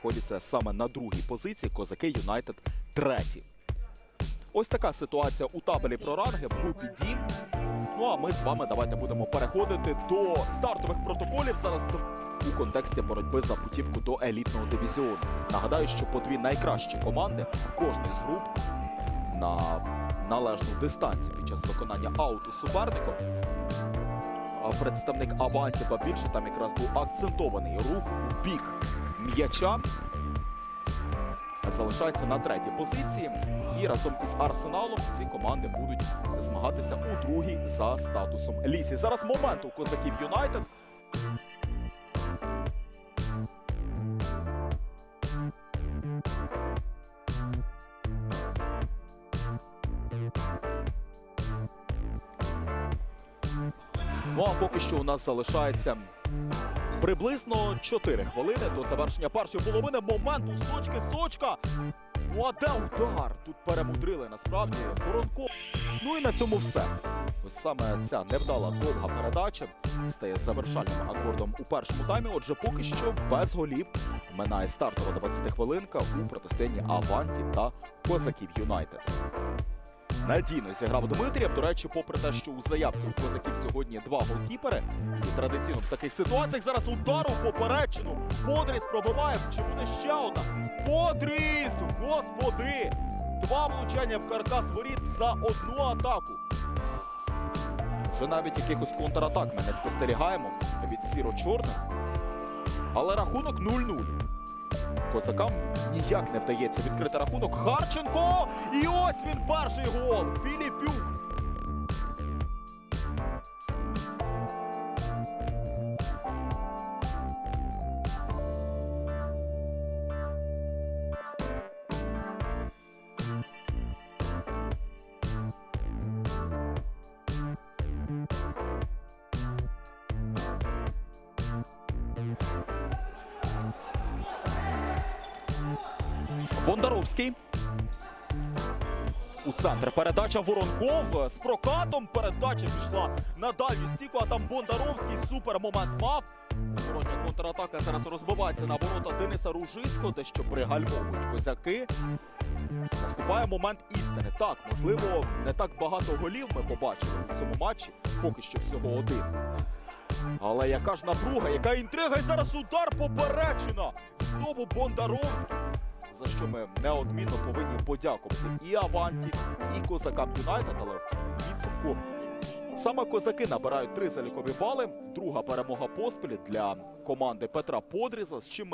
знаходяться саме на другій позиції. Козаки Юнайтед треті. Ось така ситуація у табелі про ранги в групі Ді. Ну а ми з вами давайте будемо переходити до стартових протоколів зараз у контексті боротьби за путівку до елітного дивізіону. Нагадаю, що по дві найкращі команди кожної з груп на належну дистанцію під час виконання ауту суперником. Представник Аванті, ба більше там якраз був акцентований рух в бік м'яча. Залишається на третій позиції. І разом із Арсеналом ці команди будуть змагатися у другій за статусом лісі. Зараз момент у козаків Юнайтед. Ну а поки що у нас залишається приблизно 4 хвилини до завершення першої половини. Момент у Сочки. Сочка. Ну а де удар? Тут перемудрили насправді Воронко. Ну і на цьому все. Ось саме ця невдала довга передача стає завершальним акордом у першому таймі. Отже, поки що без голів минає стартова 20 хвилинка у протистоянні Аванті та Козаків Юнайтед. Надійно зіграв Дмитрієв. До речі, попри те, що у заявці у козаків сьогодні два голкіпери, і традиційно в таких ситуаціях зараз удар у поперечину. Подріс пробиває. Чи буде ще одна? Подріс! Господи! Два влучання в каркас воріт за одну атаку. Вже навіть якихось контратак ми не спостерігаємо від сіро-чорних. Але рахунок 0-0. Козакам ніяк не вдається відкрити рахунок. Харченко! І ось він перший гол. Філіпюк. Бондаровський. У центр передача Воронков з прокатом. Передача пішла на дальню стійку, а там Бондаровський супер момент мав. Зворотня контратака зараз розбивається на ворота Дениса Ружицького, де що пригальмовують козаки. Наступає момент істини. Так, можливо, не так багато голів ми побачили у цьому матчі, поки що всього один. Але яка ж напруга, яка інтрига, і зараз удар поперечина. Знову Бондаровський за що ми неодмінно повинні подякувати і Аванті, і козакам Юнайтед, але в підсумку саме козаки набирають три залікові бали. Друга перемога поспіль для команди Петра Подріза, з чим